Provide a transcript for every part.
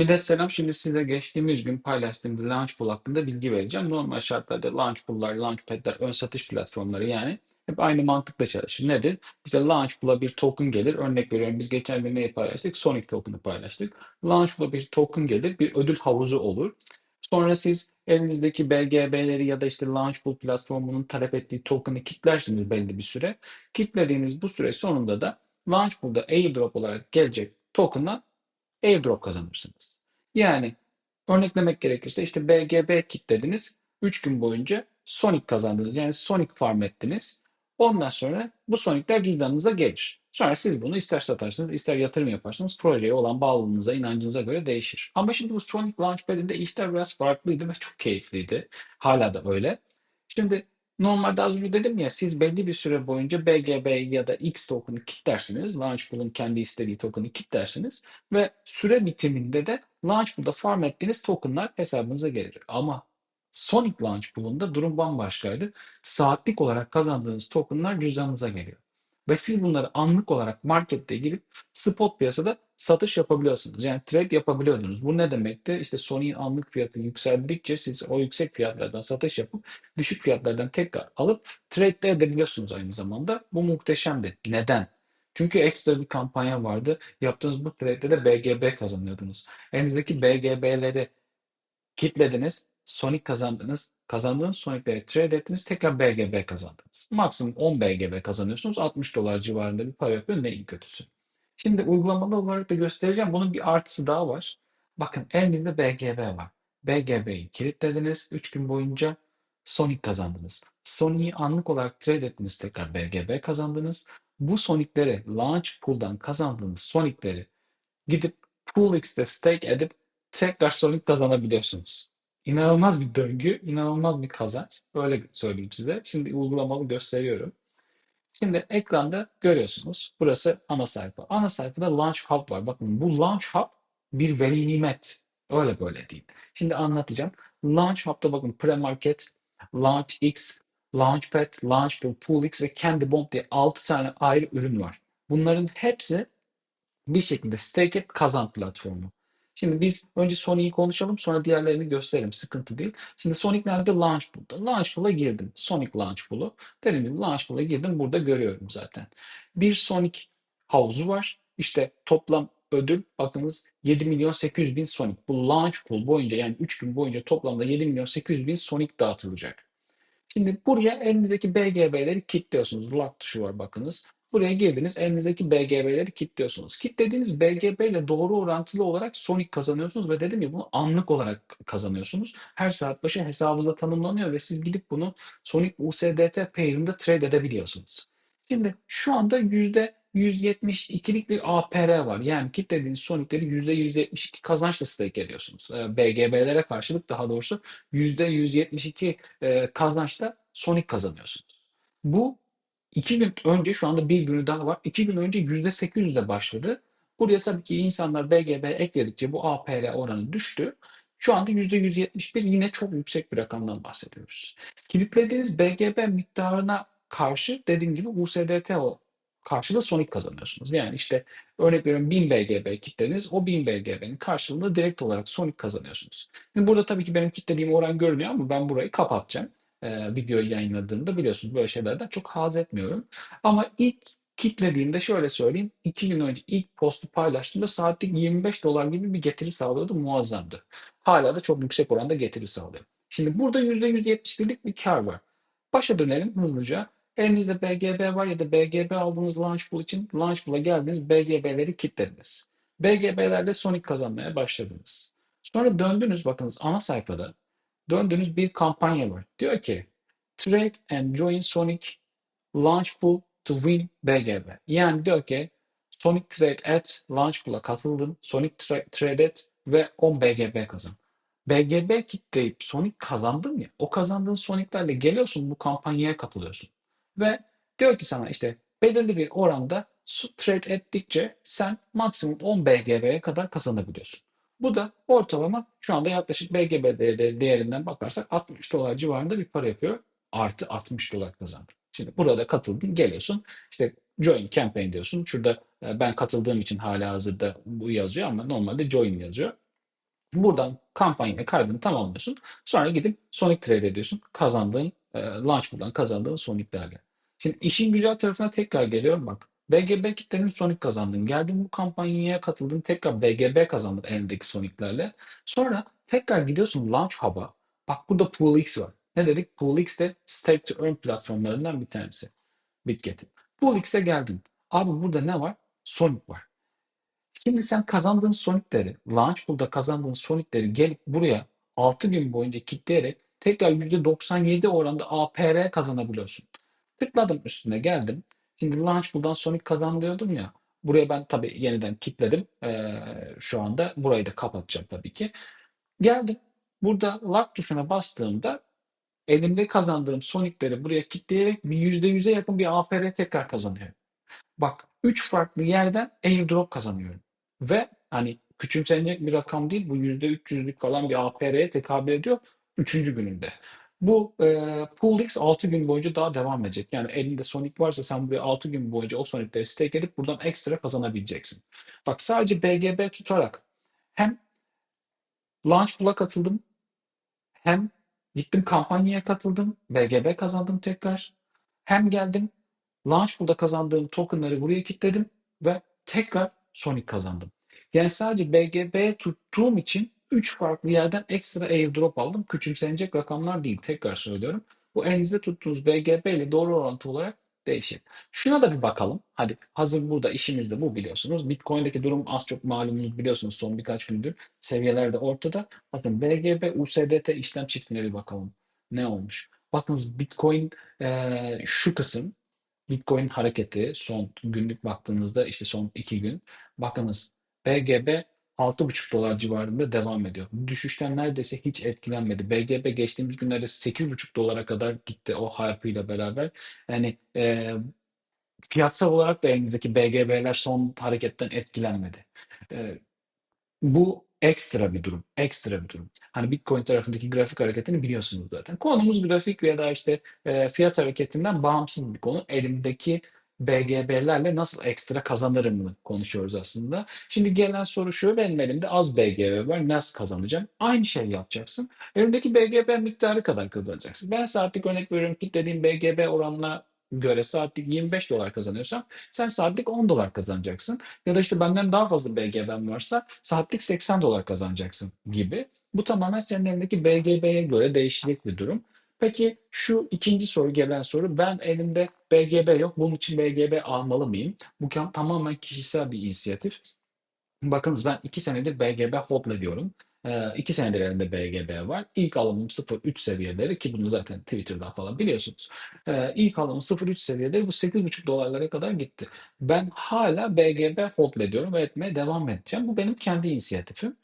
Millet selam. Şimdi size geçtiğimiz gün paylaştığım Launchpool hakkında bilgi vereceğim. Normal şartlarda Launchpool'lar, Launchpad'ler ön satış platformları yani hep aynı mantıkla çalışır. Nedir? İşte Launchpool'a bir token gelir. Örnek veriyorum biz geçen gün neyi paylaştık? Sonic token'ı paylaştık. Launchpool'a bir token gelir. Bir ödül havuzu olur. Sonra siz elinizdeki BGB'leri ya da işte Launchpool platformunun talep ettiği token'ı kitlersiniz belli bir süre. Kitlediğiniz bu süre sonunda da Launchpool'da airdrop olarak gelecek token'la airdrop kazanırsınız. Yani örneklemek gerekirse işte BGB kitlediniz. 3 gün boyunca Sonic kazandınız. Yani Sonic farm ettiniz. Ondan sonra bu Sonic'ler cüzdanınıza gelir. Sonra siz bunu ister satarsınız, ister yatırım yaparsınız. Projeye olan bağlılığınıza, inancınıza göre değişir. Ama şimdi bu Sonic Launchpad'inde işler biraz farklıydı ve çok keyifliydi. Hala da öyle. Şimdi Normalde az önce dedim ya siz belli bir süre boyunca BGB ya da X token'ı kilitlersiniz. Launchpool'un kendi istediği token'ı kilitlersiniz ve süre bitiminde de Launchpool'da farm ettiğiniz token'lar hesabınıza gelir. Ama Sonic Launchpool'unda durum bambaşkaydı. Saatlik olarak kazandığınız token'lar cüzdanınıza geliyor. Ve siz bunları anlık olarak markette girip spot piyasada satış yapabiliyorsunuz. Yani trade yapabiliyordunuz. Bu ne demekti? İşte Sony'in anlık fiyatı yükseldikçe siz o yüksek fiyatlardan satış yapıp düşük fiyatlardan tekrar alıp trade de edebiliyorsunuz aynı zamanda. Bu muhteşemdi. Neden? Çünkü ekstra bir kampanya vardı. Yaptığınız bu trade'de de BGB kazanıyordunuz. Elinizdeki BGB'leri kitlediniz, Sonic kazandınız. Kazandığınız Sonic'leri trade ettiniz, tekrar BGB kazandınız. Maksimum 10 BGB kazanıyorsunuz. 60 dolar civarında bir para yapıyor. Neyin kötüsü? Şimdi uygulamalı olarak da göstereceğim. Bunun bir artısı daha var. Bakın elinizde BGB var. BGB'yi kilitlediniz 3 gün boyunca Sonic kazandınız. Sonic'i anlık olarak trade ettiniz tekrar BGB kazandınız. Bu Sonic'leri Launch Pool'dan kazandığınız Sonic'leri gidip PoolX'te stake edip tekrar Sonic kazanabiliyorsunuz. İnanılmaz bir döngü, inanılmaz bir kazanç. Öyle söyleyeyim size. Şimdi uygulamalı gösteriyorum. Şimdi ekranda görüyorsunuz. Burası ana sayfa. Ana sayfada Launch Hub var. Bakın bu Launch Hub bir veli nimet. Öyle böyle değil. Şimdi anlatacağım. Launch Hub'da bakın pre-market, Launch X, Launchpad, Launchpool, PoolX ve Candy Bomb diye 6 tane ayrı ürün var. Bunların hepsi bir şekilde stake kazan platformu. Şimdi biz önce Sonic'i konuşalım sonra diğerlerini gösterelim. Sıkıntı değil. Şimdi Sonic nerede? Launchpool'da. Launchpool'a girdim. Sonic Launchpool'u. Dedim gibi Launchpool'a girdim. Burada görüyorum zaten. Bir Sonic havuzu var. İşte toplam ödül bakınız 7 milyon 800 bin Sonic. Bu Launchpool boyunca yani 3 gün boyunca toplamda 7 milyon 800 bin Sonic dağıtılacak. Şimdi buraya elinizdeki BGB'leri kilitliyorsunuz. Lock tuşu var bakınız. Buraya girdiniz. Elinizdeki BGB'leri kilitliyorsunuz. Kilitlediğiniz BGB ile doğru orantılı olarak Sonic kazanıyorsunuz ve dedim ya bunu anlık olarak kazanıyorsunuz. Her saat başı hesabınızda tanımlanıyor ve siz gidip bunu Sonic USDT pair'ında trade edebiliyorsunuz. Şimdi şu anda yüzde 172'lik bir APR var. Yani kilitlediğiniz Sonic'leri %172 kazançla stake ediyorsunuz. Ee, BGB'lere karşılık daha doğrusu %172 e, kazançla Sonic kazanıyorsunuz. Bu iki gün önce şu anda bir günü daha var. İki gün önce %800 ile başladı. Buraya tabii ki insanlar BGB ekledikçe bu APR oranı düştü. Şu anda %171 yine çok yüksek bir rakamdan bahsediyoruz. Kilitlediğiniz BGB miktarına karşı dediğim gibi USDT karşılığı Sonic kazanıyorsunuz. Yani işte örnek veriyorum 1000 BGB kitleniz o 1000 BGB'nin karşılığında direkt olarak Sonic kazanıyorsunuz. Şimdi burada tabii ki benim kitlediğim oran görünüyor ama ben burayı kapatacağım. Ee, videoyu yayınladığımda biliyorsunuz böyle şeylerden çok haz etmiyorum. Ama ilk kitlediğimde şöyle söyleyeyim. 2 gün önce ilk postu paylaştığımda saatlik 25 dolar gibi bir getiri sağlıyordu. Muazzamdı. Hala da çok yüksek oranda getiri sağlıyor. Şimdi burada %171'lik bir kar var. Başa dönelim hızlıca. Elinizde BGB var ya da BGB aldığınız Launchpool için Launchpool'a geldiniz BGB'leri kilitlediniz. BGB'lerle Sonic kazanmaya başladınız. Sonra döndünüz bakınız ana sayfada döndüğünüz bir kampanya var. Diyor ki Trade and join Sonic Launchpool to win BGB. Yani diyor ki Sonic Trade at Launchpool'a katıldın, Sonic tra- Trade et ve 10 BGB kazan. BGB kitleyip Sonic kazandın ya, o kazandığın Sonic'lerle geliyorsun bu kampanyaya katılıyorsun. Ve diyor ki sana işte belirli bir oranda su trade ettikçe sen maksimum 10 BGB'ye kadar kazanabiliyorsun. Bu da ortalama şu anda yaklaşık BGB değeri- değerinden bakarsak 60 dolar civarında bir para yapıyor. Artı 60 dolar kazandı. Şimdi burada katıldın geliyorsun işte join campaign diyorsun. Şurada e, ben katıldığım için hala hazırda bu yazıyor ama normalde join yazıyor. Buradan kampanya kaydını tamamlıyorsun. Sonra gidip Sonic trade ediyorsun. Kazandığın, e, Launchpool'dan kazandığın Sonic'lerle. Şimdi işin güzel tarafına tekrar geliyorum bak. BGB kitlenin Sonic kazandın. Geldin bu kampanyaya katıldın. Tekrar BGB kazandın elindeki Sonic'lerle. Sonra tekrar gidiyorsun Launch Hub'a. Bak burada PoolX var. Ne dedik? PoolX de Stake to Earn platformlarından bir tanesi. Bitget'in. PoolX'e geldin. Abi burada ne var? Sonic var. Şimdi sen kazandığın Sonic'leri, Launchpool'da kazandığın Sonic'leri gelip buraya 6 gün boyunca kitleyerek tekrar %97 oranda APR kazanabiliyorsun. Tıkladım üstüne geldim. Şimdi Launchpool'dan Sonic kazan ya. Buraya ben tabii yeniden kitledim. Ee, şu anda burayı da kapatacağım tabii ki. Geldim. Burada lock tuşuna bastığımda elimde kazandığım Sonic'leri buraya kitleyerek bir %100'e yakın bir APR tekrar kazanıyorum. Bak 3 farklı yerden airdrop kazanıyorum. Ve hani küçümsenecek bir rakam değil. Bu %300'lük falan bir APR'ye tekabül ediyor 3. gününde. Bu e, PoolX 6 gün boyunca daha devam edecek. Yani elinde Sonic varsa sen buraya 6 gün boyunca o Sonic'leri stake edip buradan ekstra kazanabileceksin. Bak sadece BGB tutarak hem Launchpool'a katıldım hem gittim kampanyaya katıldım. BGB kazandım tekrar. Hem geldim Launchpool'da kazandığım tokenları buraya kilitledim ve tekrar Sonic kazandım. Yani sadece BGB tuttuğum için 3 farklı yerden ekstra airdrop aldım. Küçümsenecek rakamlar değil. Tekrar söylüyorum. Bu elinizde tuttuğunuz BGB ile doğru orantı olarak değişir. Şuna da bir bakalım. Hadi hazır burada işimiz de bu biliyorsunuz. Bitcoin'deki durum az çok malumunuz biliyorsunuz son birkaç gündür. Seviyeler de ortada. Bakın BGB, USDT işlem çiftine bir bakalım. Ne olmuş? Bakınız Bitcoin eee, şu kısım Bitcoin hareketi son günlük baktığımızda işte son iki gün bakınız BGB 6,5 dolar civarında devam ediyor. Düşüşten neredeyse hiç etkilenmedi. BGB geçtiğimiz günlerde 8,5 dolara kadar gitti o hype ile beraber. Yani e, fiyatsal olarak da elimizdeki BGB'ler son hareketten etkilenmedi. E, bu ekstra bir durum. Ekstra bir durum. Hani Bitcoin tarafındaki grafik hareketini biliyorsunuz zaten. Konumuz grafik ya da işte e, fiyat hareketinden bağımsız bir konu. Elimdeki BGB'lerle nasıl ekstra kazanırım konuşuyoruz aslında. Şimdi gelen soru şu, benim elimde az BGB var, nasıl kazanacağım? Aynı şey yapacaksın. Elimdeki BGB miktarı kadar kazanacaksın. Ben saatlik örnek veriyorum ki dediğim BGB oranına göre saatlik 25 dolar kazanıyorsam sen saatlik 10 dolar kazanacaksın. Ya da işte benden daha fazla BGB'm varsa saatlik 80 dolar kazanacaksın gibi. Bu tamamen senin elindeki BGB'ye göre değişecek bir durum. Peki şu ikinci soru gelen soru ben elimde BGB yok bunun için BGB almalı mıyım? Bu tamamen kişisel bir inisiyatif. Bakınız ben 2 senedir BGB hold ediyorum. 2 senedir elimde BGB var. İlk alımım 0.3 seviyeleri ki bunu zaten Twitter'dan falan biliyorsunuz. Ee, ilk alımım 0.3 seviyeleri bu 8.5 dolarlara kadar gitti. Ben hala BGB hold ediyorum ve etmeye devam edeceğim. Bu benim kendi inisiyatifim.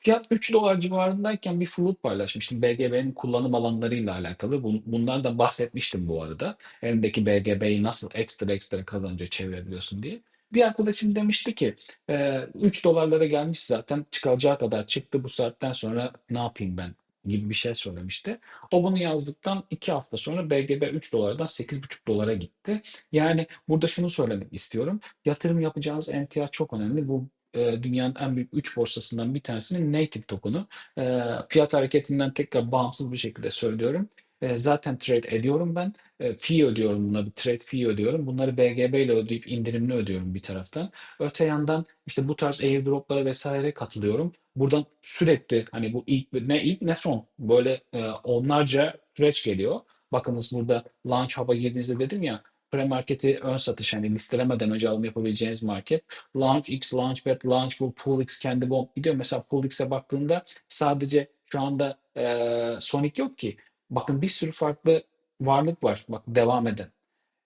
Fiyat 3 dolar civarındayken bir float paylaşmıştım BGB'nin kullanım alanlarıyla alakalı. Bundan da bahsetmiştim bu arada. Elindeki BGB'yi nasıl ekstra ekstra kazanca çevirebiliyorsun diye. Bir arkadaşım demişti ki e, 3 dolarlara gelmiş zaten çıkacağı kadar çıktı bu saatten sonra ne yapayım ben gibi bir şey söylemişti. O bunu yazdıktan 2 hafta sonra BGB 3 dolardan 8,5 dolara gitti. Yani burada şunu söylemek istiyorum. Yatırım yapacağınız emtia çok önemli. Bu e, dünyanın en büyük 3 borsasından bir tanesinin native token'u. E, fiyat hareketinden tekrar bağımsız bir şekilde söylüyorum. E, zaten trade ediyorum ben. Fee ödüyorum buna bir trade fee ödüyorum. Bunları BGB ile ödeyip indirimli ödüyorum bir taraftan. Öte yandan işte bu tarz airdroplara vesaire katılıyorum. Buradan sürekli hani bu ilk ne ilk ne son böyle e, onlarca süreç geliyor. Bakınız burada Launch Hub'a girdiğinizde dedim ya pre-market'i ön satış hani listelemeden önce alım yapabileceğiniz market. LaunchX, Launchpad, Launchpool, PoolX, kendi bomb gidiyor. Mesela PoolX'e baktığında sadece şu anda e, Sonic yok ki. Bakın bir sürü farklı varlık var. Bak devam eden.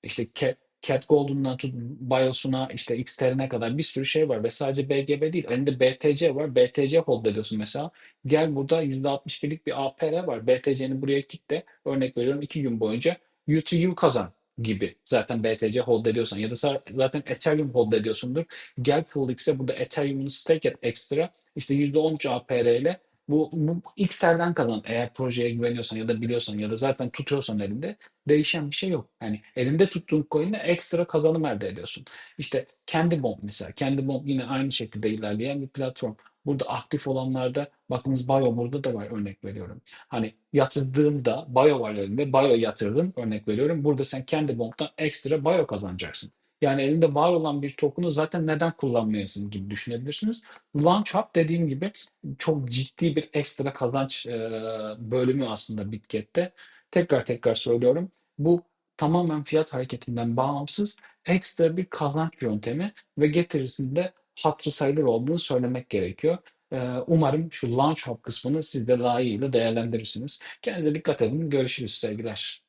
İşte Cat, Cat Golden'dan tut BIOS'una işte XTR'ine kadar bir sürü şey var ve sadece BGB değil. Elinde BTC var. BTC hold ediyorsun mesela. Gel burada %61'lik bir APR var. BTC'ni buraya kitle. Örnek veriyorum iki gün boyunca UTU kazan gibi. Zaten BTC hold ediyorsan ya da zaten Ethereum hold ediyorsundur. Gel FullX'e burada Ethereum'unu stake et ekstra. İşte %13 APR ile bu, bu XR'den kalan eğer projeye güveniyorsan ya da biliyorsan ya da zaten tutuyorsan elinde değişen bir şey yok. Yani elinde tuttuğun coin'le ekstra kazanım elde ediyorsun. İşte kendi bomb mesela. Kendi bomb yine aynı şekilde ilerleyen bir platform. Burada aktif olanlarda bakınız Bayo burada da var örnek veriyorum. Hani yatırdığında Bayo var elinde. Bayo yatırdın örnek veriyorum. Burada sen kendi bondtan ekstra Bayo kazanacaksın. Yani elinde var olan bir token'u zaten neden kullanmayasın gibi düşünebilirsiniz. Launch Hub dediğim gibi çok ciddi bir ekstra kazanç bölümü aslında Bitket'te. Tekrar tekrar söylüyorum. Bu tamamen fiyat hareketinden bağımsız ekstra bir kazanç yöntemi ve getirisinde hatırı sayılır olduğunu söylemek gerekiyor. Ee, umarım şu Launch Hub kısmını siz de layığıyla değerlendirirsiniz. Kendinize dikkat edin. Görüşürüz sevgiler.